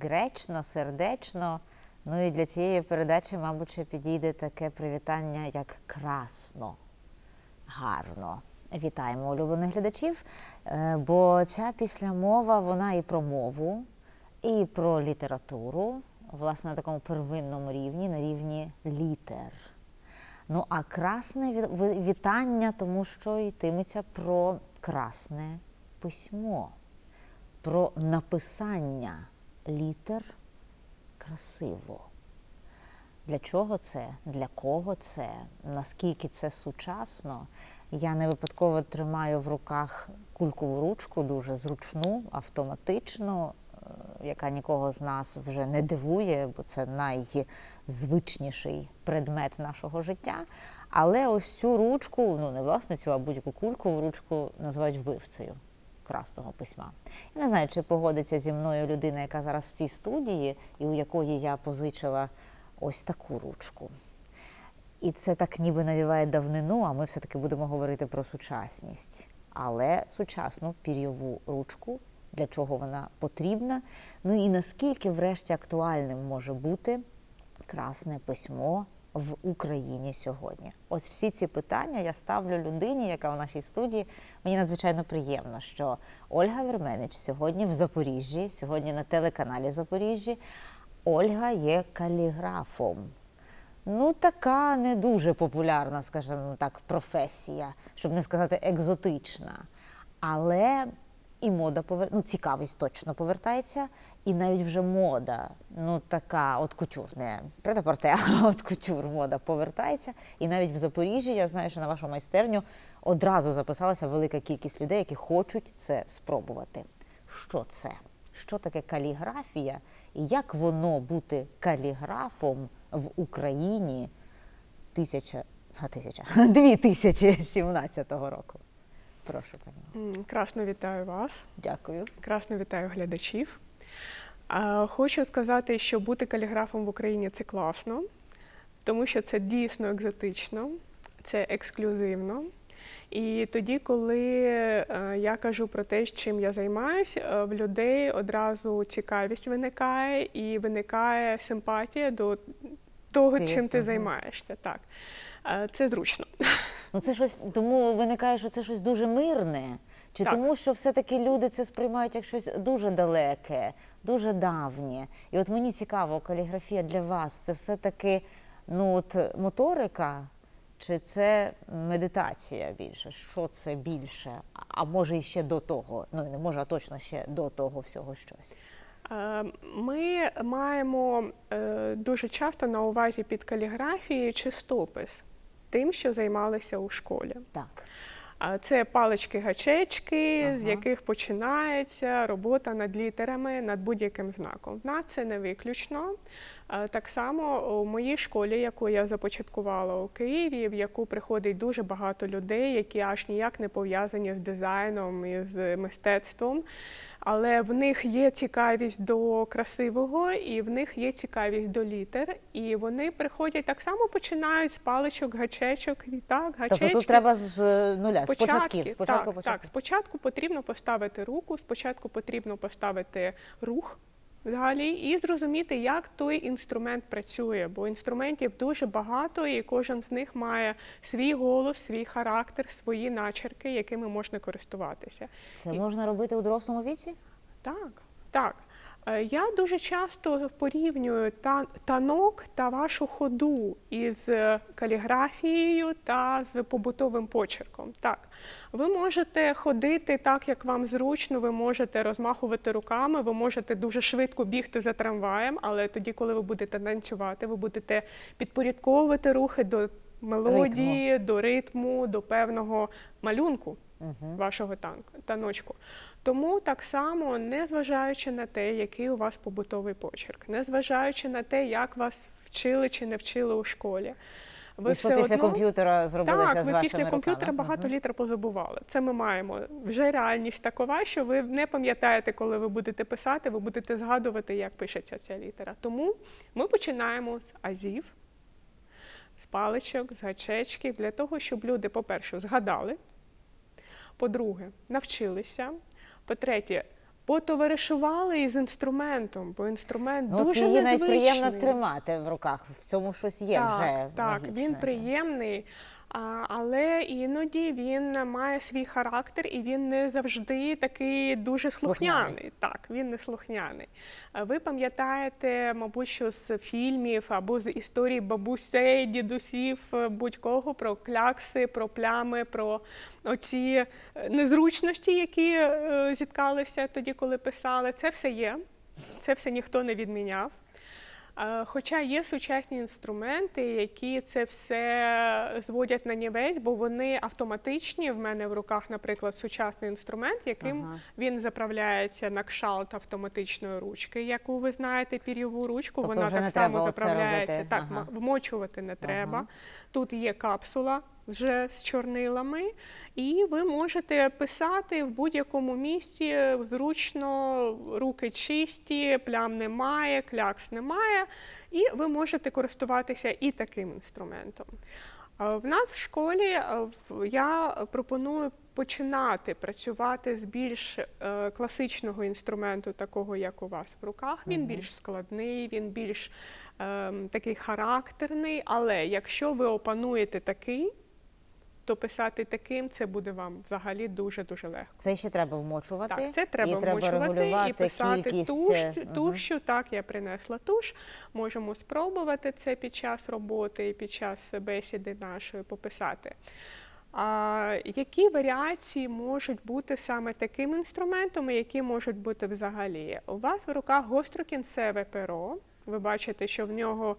гречно, сердечно. Ну і для цієї передачі, мабуть, підійде таке привітання, як красно, гарно. Вітаємо улюблених глядачів, е, бо ця післямова вона і про мову, і про літературу, власне, на такому первинному рівні, на рівні літер. Ну, а красне вітання, тому що йтиметься про красне письмо, про написання літер красиво. Для чого це? Для кого це? Наскільки це сучасно? Я не випадково тримаю в руках кулькову ручку, дуже зручну, автоматичну, е, яка нікого з нас вже не дивує, бо це найзвичніший предмет нашого життя. Але ось цю ручку, ну не власне цю, а будь-яку кулькову ручку називають вбивцею красного письма. Я не знаю, чи погодиться зі мною людина, яка зараз в цій студії, і у якої я позичила ось таку ручку. І це так ніби навіває давнину, а ми все-таки будемо говорити про сучасність. Але сучасну пір'єву ручку, для чого вона потрібна. Ну і наскільки, врешті, актуальним може бути красне письмо в Україні сьогодні? Ось всі ці питання я ставлю людині, яка в нашій студії. Мені надзвичайно приємно, що Ольга Верменич сьогодні в Запоріжжі, сьогодні на телеканалі Запоріжжі. Ольга є каліграфом. Ну, така не дуже популярна, скажімо так, професія, щоб не сказати екзотична. Але і мода повер... ну, цікавість точно повертається, і навіть вже мода, ну така от кутюр, не претапорте, а от кутюр мода повертається. І навіть в Запоріжжі я знаю, що на вашу майстерню одразу записалася велика кількість людей, які хочуть це спробувати. Що це? Що таке каліграфія, і як воно бути каліграфом в Україні тисяча, а, тисяча 2017 року? Прошу, пані. Красно вітаю вас, Дякую. красно вітаю глядачів. Хочу сказати, що бути каліграфом в Україні це класно, тому що це дійсно екзотично, це ексклюзивно. І тоді, коли е, я кажу про те, чим я займаюся, в людей одразу цікавість виникає і виникає симпатія до того, Цієї чим ти займаєшся. Так, Е, це зручно. Ну це щось тому виникає, що це щось дуже мирне. Чи Так. тому, що все-таки люди це сприймають як щось дуже далеке, дуже давнє. І от мені цікаво, каліграфія для вас це все-таки ну, от, моторика, чи це медитація більше? Що це більше? А- може і ще до того? Ну не може, а точно ще до того всього щось. Е, Ми маємо е, дуже часто на увазі під каліграфією чистопис тим, що займалися у школі. Так. Це палички-гачечки, з яких починається робота над літерами, над будь-яким знаком. В нас це не виключно. Так само у моїй школі, яку я започаткувала у Києві, в яку приходить дуже багато людей, які аж ніяк не пов'язані з дизайном і з мистецтвом. Але в них є цікавість до красивого, і в них є цікавість до літер. І вони приходять так само починають з паличок, гачечок, і так, Тобто тут треба з е, нуля, з початків. Спочатку, так, початку. так, спочатку потрібно поставити руку, спочатку потрібно поставити рух взагалі і зрозуміти, як той інструмент працює, бо інструментів дуже багато, і кожен з них має свій голос, свій характер, свої начерки, якими можна користуватися. Це можна робити у дорослому віці? Так, так. Е, Я дуже часто порівнюю та- танок та вашу ходу із каліграфією та з побутовим почерком. Так, ви можете ходити так, як вам зручно, ви можете розмахувати руками, ви можете дуже швидко бігти за трамваєм, але тоді, коли ви будете танцювати, ви будете підпорядковувати рухи до мелодії, до ритму, до певного малюнку Угу. вашого таночку. Тому так само, незважаючи на те, який у вас побутовий почерк, незважаючи на те, як вас вчили чи не вчили у школі, ви І що після одно комп'ютера зробилося так, з ви вашими після комп'ютера багато літер позабували. Це ми маємо. Вже реальність такова, що ви не пам'ятаєте, коли ви будете писати, ви будете згадувати, як пишеться ця літера. Тому ми починаємо з азів, паличок, з гачечків, для того, щоб люди, по-перше, згадали, по-друге, навчилися, по-третє, потоваришували із інструментом, бо інструмент Ну, дуже її навіть приємно тримати в руках. В цьому щось є так, вже. Так, магічне. він приємний, але іноді він має свій характер і він не завжди такий дуже Слухняний. слухняний. Так, він не слухняний. Ви пам'ятаєте, мабуть, що з фільмів або з історій бабусей, дідусів, е, будь-кого про клякси, про плями, про оці е, незручності, які е, зіткалися тоді, коли писали. Це все є. Це все ніхто не відміняв. Хоча є сучасні інструменти, які це все зводять на нівець, бо вони автоматичні. В мене в руках, наприклад, сучасний інструмент, яким Ага. він заправляється на кшалт автоматичної ручки. Яку ви знаєте, пір'єву ручку, Тобто вона так само заправляється. Так, Ага. вмочувати не треба. Ага. Тут є капсула вже з чорнилами, і ви можете писати в будь-якому місці зручно, руки чисті, плям немає, клякс немає, і ви можете користуватися і таким інструментом. В нас в школі е, я пропоную починати працювати з більш е, класичного інструменту, такого як у вас в руках. Він більш складний, він більш ем, такий характерний. Але якщо ви опануєте такий, то писати таким це буде вам взагалі дуже дуже легко. Це ще треба вмочувати. Так, це треба і треба вмочувати і писати кількість. туш, е, ага. тушу. Так, я принесла туш. Можемо спробувати це під час роботи і під час бесіди нашої пописати. А, які варіації можуть бути саме таким інструментом, і які можуть бути взагалі? У вас в руках гострокінцеве перо. Ви бачите, що в нього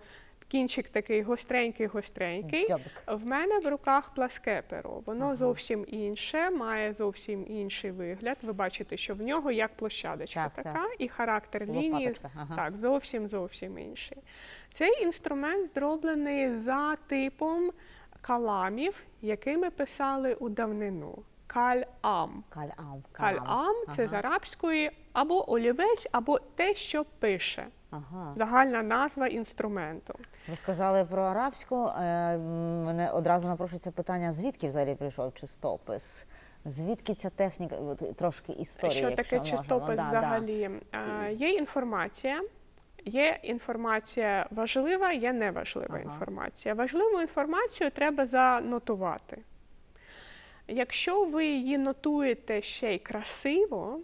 кінчик такий гостренький-гостренький. В мене в руках пласке перо. Воно Ага. зовсім інше, має зовсім інший вигляд. Ви бачите, що в нього як площадочка Так, така, і характер лінії Ага. так, зовсім зовсім інший. Цей інструмент зроблений за типом каламів, якими писали у давнину. Каль-ам. Каль-ам. Каль-ам це з арабської або олівець, або те, що пише. Ага. Загальна назва інструменту. Ви сказали про арабську. Е, Мене одразу напрошується питання, звідки взагалі прийшов чистопис? Звідки ця техніка? Трошки історії, що таке можемо. чистопис Да, да. взагалі? Е, Є інформація. Є інформація важлива, є неважлива Ага. інформація. Важливу інформацію треба занотувати. Якщо ви її нотуєте ще й красиво,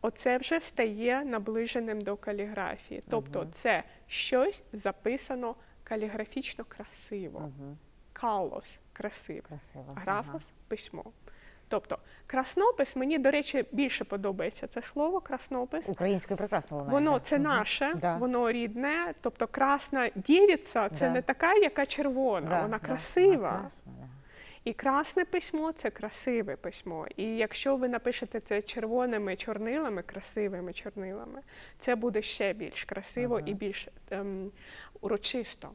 оце вже стає наближеним до каліграфії. Тобто це щось записано каліграфічно красиво. Калос красиво. Красиво. Графос письмо. Тобто краснопис мені, до речі, більше подобається це слово краснопис. Ага. Українською прекрасно лунає. Воно це наше, Да. воно рідне. Тобто красна дівіця це Да. не така, яка червона, Да, вона да, красива. Вона красна, да. І красне письмо це красиве письмо. І якщо ви напишете це червоними чорнилами, красивими чорнилами, це буде ще більш красиво Ага. і більш ем, урочисто.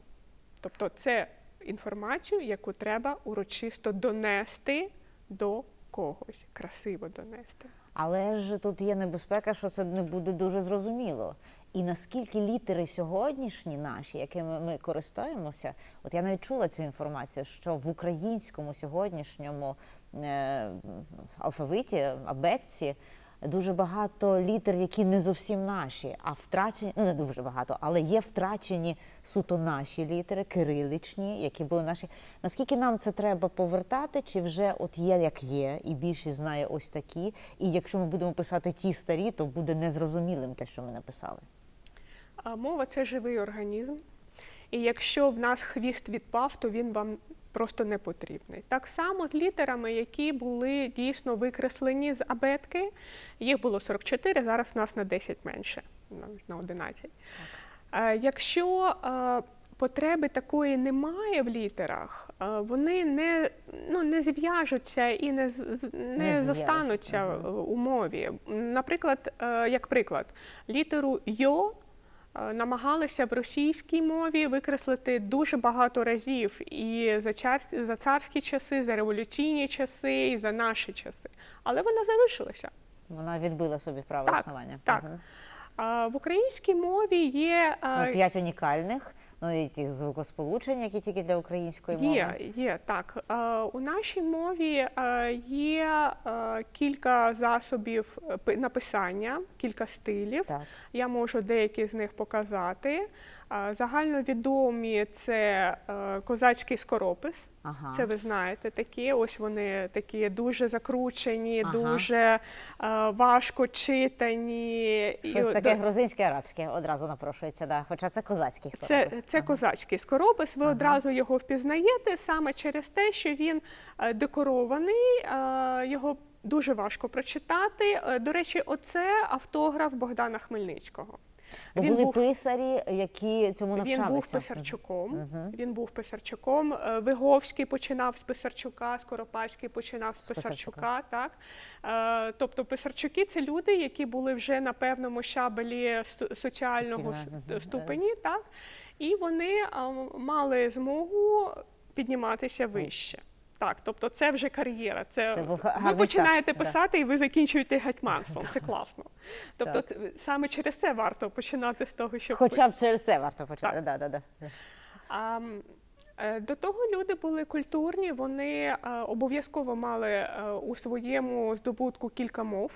Тобто це інформацію, яку треба урочисто донести до когось, красиво донести. Але ж тут є небезпека, що це не буде дуже зрозуміло. І наскільки літери сьогоднішні наші, якими ми користуємося, от я навіть чула цю інформацію, що в українському сьогоднішньому е, алфавиті, абетці, дуже багато літер, які не зовсім наші, а втрачені, ну не дуже багато, але є втрачені суто наші літери, кириличні, які були наші. Наскільки нам це треба повертати, чи вже от є як є, і більшість знає ось такі. І якщо ми будемо писати ті старі, то буде незрозумілим те, що ми написали. Мова це живий організм. І якщо в нас хвіст відпав, то він вам просто не потрібний. Так само з літерами, які були дійсно викреслені з абетки. Їх було 44, зараз у нас на 10 менше, навіть на 11. Е, Якщо е, потреби такої немає в літерах, е, вони не, ну, не зв'яжуться і не, не, Не застануться е, у мові. Наприклад, як приклад, літеру йо намагалися в російській мові викреслити дуже багато разів і за, чар- за царські часи, за революційні часи, і за наші часи. Але вона залишилася. Вона відбила собі право Так, існування. так. Мгм. А в українській мові є Ну, п'ять унікальних, ну і ті звукосполучень, які тільки для української мови. Є, є так. У нашій мові є кілька засобів е, написання, кілька стилів. Так. Я можу деякі з них показати. Е, Загальновідомі це е, козацький скоропис. Ага. Це ви знаєте такі. Ось вони такі дуже закручені, Ага. дуже е, важко читані. Щось таке грузинське арабське одразу напрошується, да. хоча це козацький Це, скоропис. це Ага. козацький скоропис. Ви одразу його впізнаєте саме через те, що він е, декорований, е, його дуже важко прочитати. Е, До речі, оце автограф Богдана Хмельницького. Бо Він були був- писарі, які цьому навчалися. Він був писарчуком. Він був писарчуком. Виговський починав з писарчука, Скоропадський починав з Писарчука. писарчука. Так е, тобто, писарчуки це люди, які були вже на певному щабелі соціального Соціального, ступені, так і вони мали змогу підніматися вище. Так, тобто це вже кар'єра. Це, Це був ви починаєте старт, да. писати, і ви закінчуєте гетьманством. Це класно. Тобто, це, саме через це варто починати з того, що Хоча б через це варто почати. Так. Да, да, да. А, е, До того люди були культурні, вони е, обов'язково мали е, у своєму здобутку кілька мов.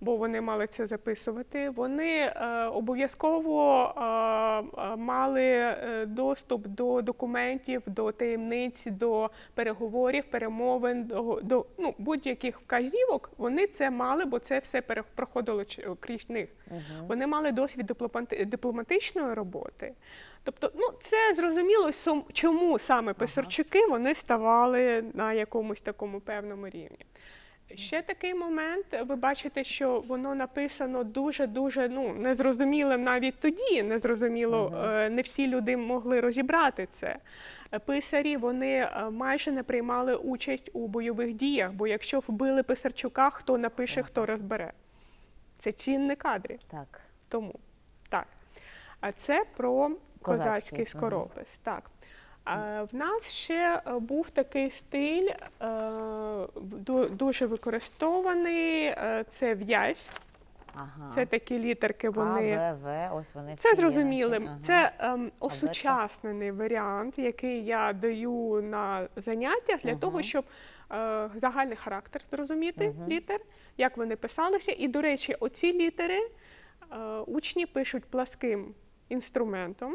Бо вони мали це записувати. Вони е, обов'язково е, е, мали доступ до документів, до таємниць, до переговорів, перемовин, до, до ну, будь-яких вказівок. Вони це мали, бо це все проходило крізь них. Вони мали досвід дипломатичної роботи. Тобто, ну це зрозуміло, чому саме писарчуки вони ставали на якомусь такому певному рівні. Ще такий момент, ви бачите, що воно написано дуже-дуже ну, незрозумілим навіть тоді. Незрозуміло, е, не всі люди могли розібрати це. Е, Писарі вони е, майже не приймали участь у бойових діях, бо якщо вбили Писарчука, хто напише, хто розбере. Це цінні кадри. Так. Тому так. А це про Козацький, козацький скоропис. Так. В нас ще е, був такий стиль, е, дуже використований. е, Це в'язь. Ага. Це такі літерки. Вони А, В, В, ось вони всі це зрозумілим. Ага. Це ем, осучаснений варіант, який я даю на заняттях для того, щоб е, загальний характер зрозуміти літер, як вони писалися. І, до речі, оці літери е, учні пишуть пласким інструментом,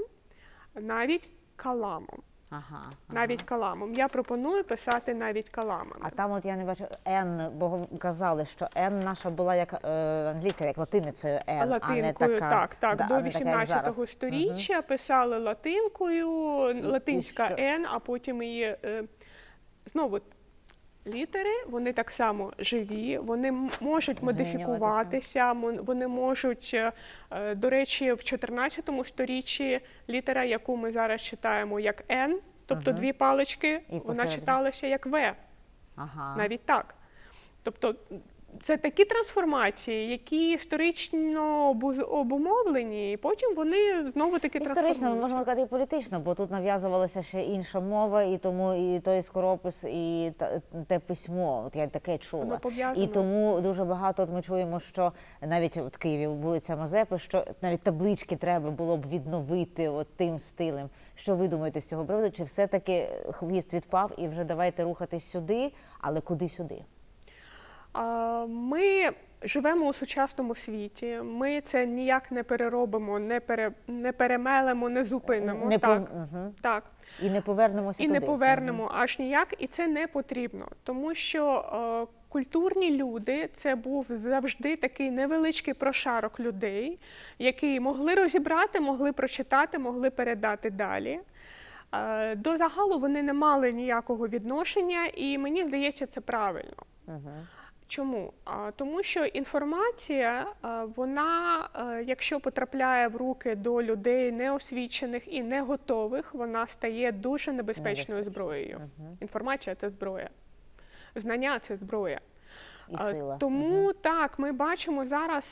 навіть каламом. Ага, ага. Навіть каламом. Я пропоную писати навіть каламами. А там от я не бачу Н, бо казали, що Н наша була як е, англійська, як латиницею Н, а не Латинкою, така. так, так. да, До а не така, як 18 зараз. сторіччя писали латинкою, латинська? Н, а потім її е, знову літери, вони так само живі, вони можуть модифікуватися, вони можуть, е, до речі, в 14 сторіччі літера, яку ми зараз читаємо як Н, тобто дві палички, І вона читалася як В Ага. навіть так. Тобто це такі трансформації, які історично обу- обумовлені, і потім вони знову таки Історично, ми можемо сказати, і політично, бо тут нав'язувалася ще інша мова, і тому і той скоропис, і те письмо. От я таке чула. І тому дуже багато от ми чуємо, що навіть от Києві вулиця Мазепи, що навіть таблички треба було б відновити от тим стилем. Що ви думаєте з цього приводу? Чи все-таки хвіст відпав і вже давайте рухатись сюди, але куди сюди? Ми живемо у сучасному світі. Ми це ніяк не переробимо, не пере не перемелемо, не зупинимо. Не так, пов- Мгм. так. І не повернемося і туди. не повернемо аж ніяк, і це не потрібно, тому що е, культурні люди це був завжди такий невеличкий прошарок людей, які могли розібрати, могли прочитати, могли передати далі. Е, до загалу вони не мали ніякого відношення, і мені здається, це правильно. Мгм. Чому? Тому що інформація, е, вона, е, якщо потрапляє в руки до людей неосвічених і не готових, вона стає дуже небезпечною зброєю. Інформація це зброя, знання це зброя. І сила. Тому так, ми бачимо зараз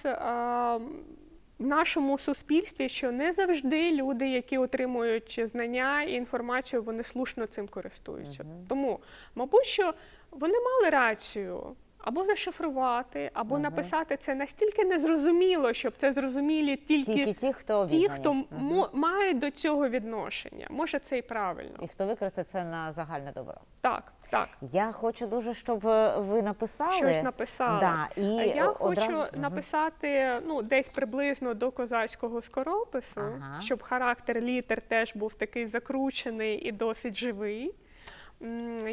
в нашому суспільстві, що не завжди люди, які отримують знання і інформацію, вони слушно цим користуються. Тому, мабуть, що вони мали рацію. Або зашифрувати, або написати це настільки незрозуміло, щоб це зрозуміли тільки, Тільки ті, хто ті, хто мо- має до цього відношення. Може, це і правильно. І хто використає це на загальне добро. Так, так. Я хочу дуже, щоб е, ви написали. Щось написали. Да, і Я о- хочу написати ну, десь приблизно до козацького скоропису, Ага. щоб характер літер теж був такий закручений і досить живий.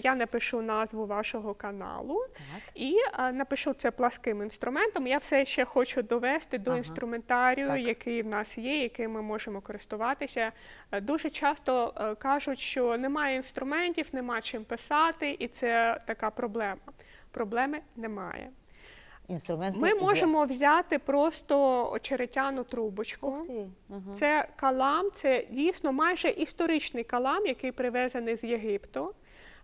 Я напишу назву вашого каналу Так. і а, напишу це пласким інструментом. Я все ще хочу довести до Ага. інструментарію, Так. який в нас є, яким ми можемо користуватися. Е, Дуже часто е, кажуть, що немає інструментів, нема чим писати, і це така проблема. Проблеми немає. Інструменти Ми є. можемо взяти просто очеретяну трубочку. Ага. Це калам, це дійсно майже історичний калам, який привезений з Єгипту.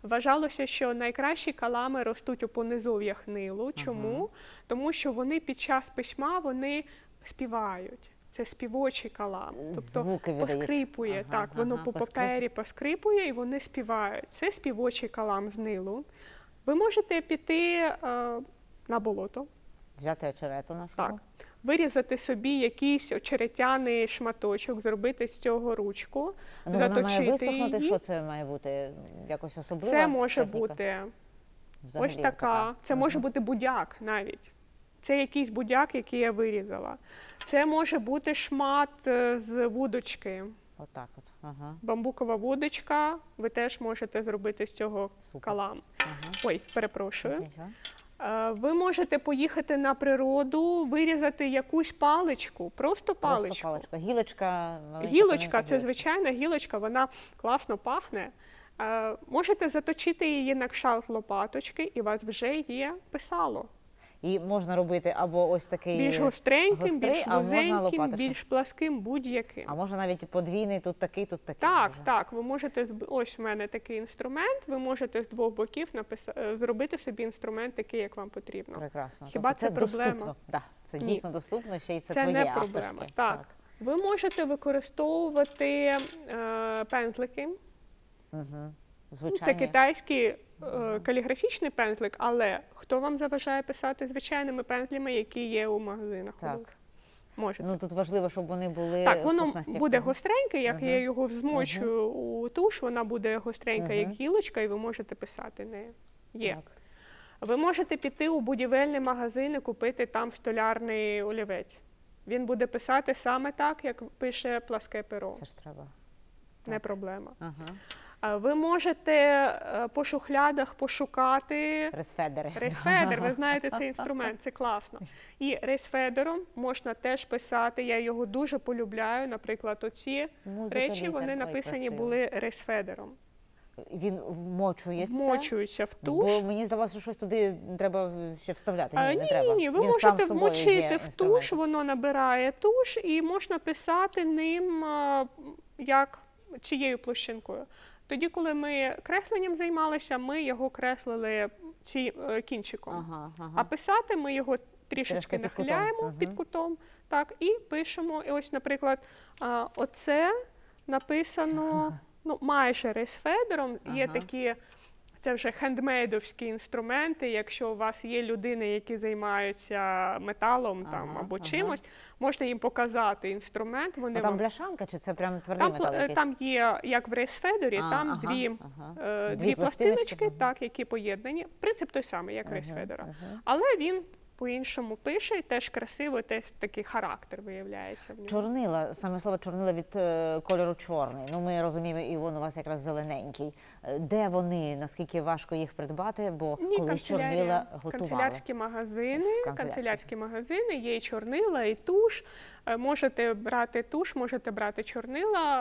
Вважалося, що найкращі калами ростуть у понизов'ях Нилу. Чому? Тому що вони під час письма вони співають. Це співочий калам. Тобто Звуки поскрипує, Ага, так, воно ага, по поскрип- папері поскрипує і вони співають. Це співочий калам з Нилу. Ви можете піти е, на болото. Взяти очерету нашу. Так. Вирізати собі якийсь очеретяний шматочок, зробити з цього ручку, Ну, вона має висохнути, її. що це має бути? Якось особлива Це може техніка? бути Взагалі ось така. Це може бути будяк навіть. Це якийсь будяк, який я вирізала. Це може бути шмат е, з вудочки. Отак от. Ага. Бамбукова вудочка. Ви теж можете зробити з цього Супер. калам. ага. Ой, перепрошую. Нічого. Е, Ви можете поїхати на природу, вирізати якусь паличку, просто паличку. Просто паличка. Гілочка. Гілочка, це звичайна гілочка, вона класно пахне. Е, можете заточити її на кшалт лопаточки, і у вас вже є писало. І можна робити або ось такий. Більш гостреньким, гострий, більш а можна більш пласким, будь-яким. А можна навіть подвійний, тут такий, тут такий. Так, може. так, ви можете ось в мене такий інструмент. Ви можете з двох боків написа... е, зробити собі інструмент такий, як вам потрібно. Прекрасно. Хіба тобто це проблема? доступно. Да, це Ні. дійсно доступно, ще й це, Це твоє не проблема. авторське. Так. Ви можете використовувати е, пензлики. Угу. Ну, Звичайно. Це китайський е, каліграфічний пензлик, але хто вам заважає писати звичайними пензлями, які є у магазинах? Так. Можете. Ну тут важливо, щоб вони були так, воно пухнасті. буде гостреньке, як Мгм. я його змочую у туш, вона буде гостренька, як гілочка, і ви можете писати нею. Є. Так. Ви можете піти у будівельний магазин і купити там столярний олівець. Він буде писати саме так, як пише пласке перо. Це ж треба. Не так. проблема. Ага. Ви можете е, по шухлядах пошукати Ресфедери. рейсфедер. Ви знаєте цей інструмент, це класно. І рейсфедером можна теж писати. Я його дуже полюбляю. Наприклад, оці Музика, речі вони написані красиво. були рейсфедером. Він вмочується. Вмочуються в туш. Бо мені здавалося, що щось туди треба ще вставляти. Ні, А, не ні, треба. ні, ви Він можете вмочити в туш, воно набирає туш, і можна писати ним як цією площинкою. Тоді, коли ми кресленням займалися, ми його креслили ці, е, кінчиком. Ага, ага. А писати ми його трішечки під нахиляємо кутом, нахиляємо під кутом, так, і пишемо. І ось, наприклад, оце написано ну, майже рейсфедером. Є Ага. такі. Це вже хендмейдовські інструменти. Якщо у вас є людини, які займаються металом там Ага, або ага. чимось, можна їм показати інструмент. Вони там вам бляшанка чи це прям твердий там, метал е, якийсь? там є як в рейсфедорі, А, там ага, дві, ага. е, Дві дві, пластиночки, ага. так, які поєднані. Принцип той самий, як Ага, рейсфедера. ага. Але він по-іншому пише і теж красиво, теж такий характер виявляється в ньому. Чорнила, саме слово чорнила від е, кольору чорний. Ну ми розуміємо, і він у вас якраз зелененький. Е, Де вони? Наскільки важко їх придбати? Бо Ні, колись чорнила готували. Канцелярські магазини, В канцелярські. канцелярські магазини, є і чорнила, і туш. Е, Можете брати туш, можете брати чорнила.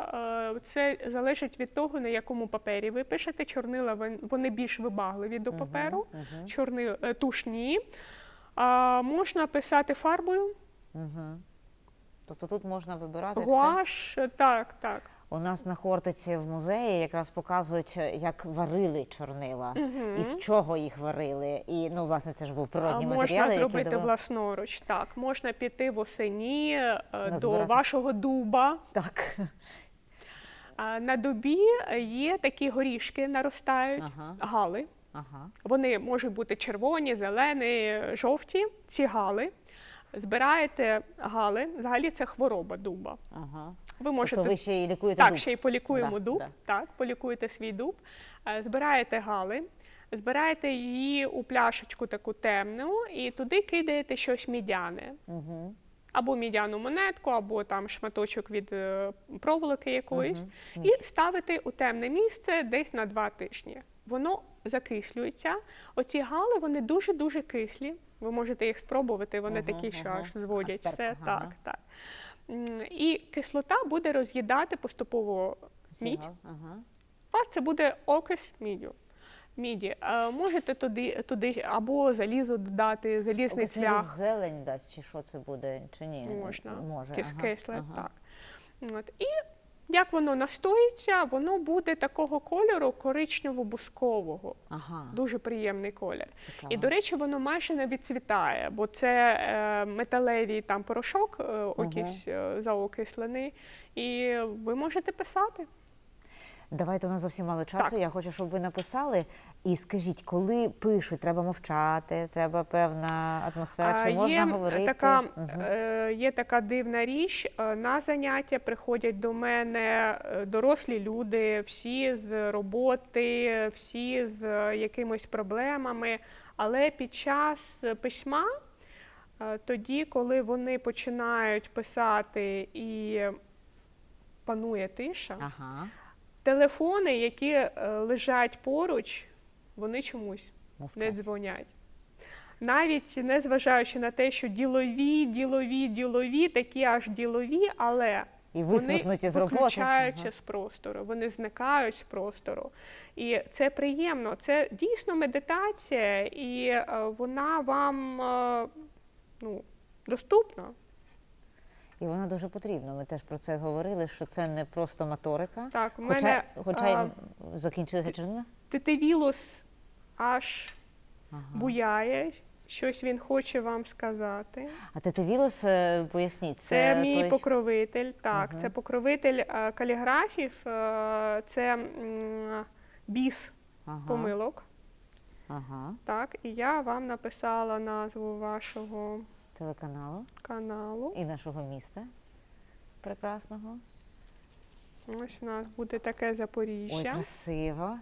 Е, Це залежить від того, на якому папері ви пишете. Чорнила вон- вони більш вибагливі до паперу, мгм. чорни, е, туш ні. А можна писати фарбою, Угу. Тобто тут можна вибирати все. гуаш, е, так, так. У нас на Хортиці в музеї якраз показують, е, як варили чорнила, і з чого їх варили. І ну, власне, це ж був А природні можна зробити давали. власноруч. Так, можна піти восені е, до вашого дуба. Так. На дубі є такі горішки, наростають Ага. гали. Ага. Вони можуть бути червоні, зелені, жовті. Ці гали. Збираєте гали. Взагалі це хвороба дуба. Ага. Ви можете Тобто ви ще й лікуєте так, дуб? ще й полікуємо Да, дуб. да. Так, полікуєте свій дуб. Е, Збираєте гали, збираєте її у пляшечку таку темну, і туди кидаєте щось мідяне. Угу. Або мідяну монетку, або там шматочок від е, проволоки якоїсь, Мгм. і ставити у темне місце десь на два тижні. Воно закислюється. Оці гали вони дуже дуже кислі. Ви можете їх спробувати. Вони Ага, такі, що аж зводять Аж все. ага. Так, так. І кислота буде роз'їдати поступово мідь. Ага. У вас це буде окис мідю. Міді. Можете туди, туди або залізо додати, залізний він цвях. зелень дасть, чи що це буде, чи ні? Можна. Може. Кис- ага, кисле, ага. так. От. І як воно настоїться, воно буде такого кольору коричнево-бускового. Ага. Дуже приємний колір. Цікаво. І, до речі, воно майже не відцвітає, бо це е, металевий там порошок, е, окись, ага. заокислений, і ви можете писати. Давайте у нас зовсім мало часу. Так. Я хочу, щоб ви написали. І скажіть, коли пишуть, треба мовчати, треба певна атмосфера, чи можна є говорити? Така, е, є така дивна річ. е, На заняття приходять до мене е, дорослі люди, всі з роботи, всі з якимись проблемами. Але під час письма, тоді, коли вони починають писати і панує тиша, Ага, телефони, які е, лежать поруч, вони чомусь не дзвонять. Навіть не зважаючи на те, що ділові, ділові, ділові, такі аж ділові, але І висмикнуті з роботи. виключаються Ага. з простору, вони зникають з простору. І це приємно. Це дійсно медитація, і е, вона вам е, ну, доступна. І вона дуже потрібна. Ми теж про це говорили, що це не просто моторика. Так, у Хоча, мене хоча а, й закінчилася червона. тетивілус аж Ага. буяє, щось він хоче вам сказати. А тетивілос, е, поясніть, це, Це, мій той... покровитель. Так, Мгм. це покровитель е, каліграфів, е, це біс ага. помилок. Ага. Так, і я вам написала назву вашого телеканалу каналу. і нашого міста прекрасного. Ось у нас буде таке Ой, Запоріжжя. красиво.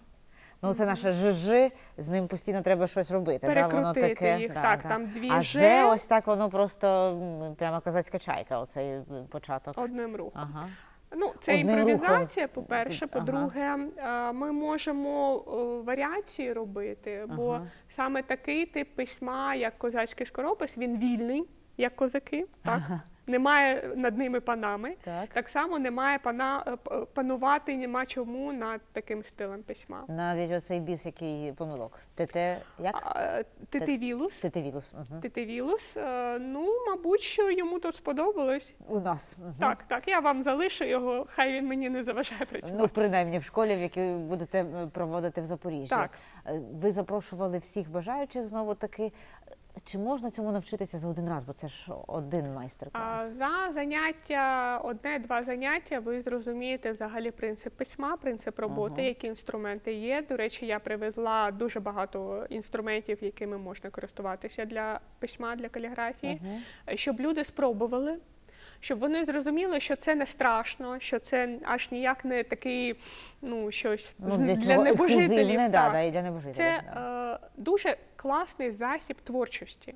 Ну, це наше ЖЖ, з ним постійно треба щось робити. Да? Воно таке, їх. да, так, да. там дві А Ж ось так воно просто прямо козацька чайка, оцей початок. одним рухом. Ага. Ну, це Одним імпровізація, рухом. по-перше. Ага. По-друге, е, ми можемо е, варіації робити, бо Ага. саме такий тип письма, як козацький скоропис, він вільний, як козаки. Так? Немає над ними панами. Так. Так само немає пана, е, панувати нема чому над таким стилем письма. Навіть оцей біс, який помилок. ТТ, як? А, Титивілус. Тетивілус. Угу. Титивілус, е, ну, мабуть, що йому тут сподобалось. У нас. Мгм. Так, так, я вам залишу його, хай він мені не заважає працювати. Ну, принаймні в школі, в якій будете е, проводити в Запоріжжі. Так. Е, Ви запрошували всіх бажаючих знову таки. Чи можна цьому навчитися за один раз? Бо це ж один майстер-клас. за заняття, одне-два заняття, ви зрозумієте взагалі принцип письма, принцип роботи, Ага. які інструменти є. До речі, я привезла дуже багато інструментів, якими можна користуватися для письма, для каліграфії, Мгм. щоб люди спробували. Щоб вони зрозуміли, що це не страшно, що це аж ніяк не такий, ну щось Ну, для чого небожителів. ексклюзивне, да, так. да, і для небожителів. Це да. Дуже класний засіб творчості.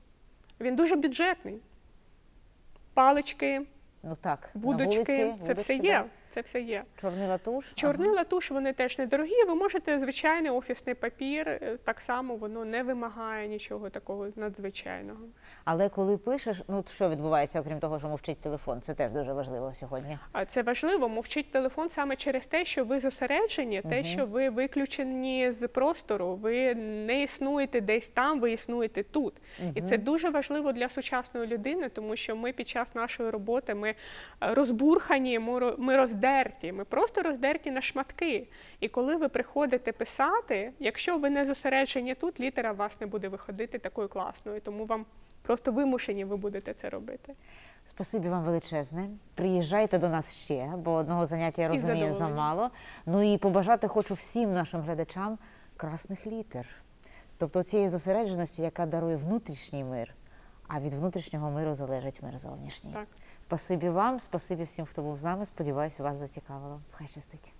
Він дуже бюджетний. Палички, ну так, на вудочки, вулиці, це все є. да. Це все є. Чорнила туш. Чорнила туш, вони теж недорогі. Ви можете звичайний офісний папір, е, так само воно не вимагає нічого такого надзвичайного. Але коли пишеш, ну що відбувається, окрім того, що мовчить телефон, це теж дуже важливо сьогодні. А це важливо, мовчить телефон саме через те, що ви зосереджені, те, що ви виключені з простору, ви не існуєте десь там, ви існуєте тут. І це дуже важливо для сучасної людини, тому що ми під час нашої роботи ми е, розбурхані, ми ро- ми роздерті, ми просто роздерті на шматки. І коли ви приходите писати, якщо ви не зосереджені тут, літера у вас не буде виходити такою класною, тому вам просто вимушені ви будете це робити. Спасибі вам величезне. Приїжджайте до нас ще, бо одного заняття я розумію замало. Ну і побажати хочу всім нашим глядачам красних літер. Тобто цієї зосередженості, яка дарує внутрішній мир, а від внутрішнього миру залежить мир зовнішній. Так. Спасибі вам, спасибі всім, хто був з нами. Сподіваюся, вас зацікавило. Хай щастить.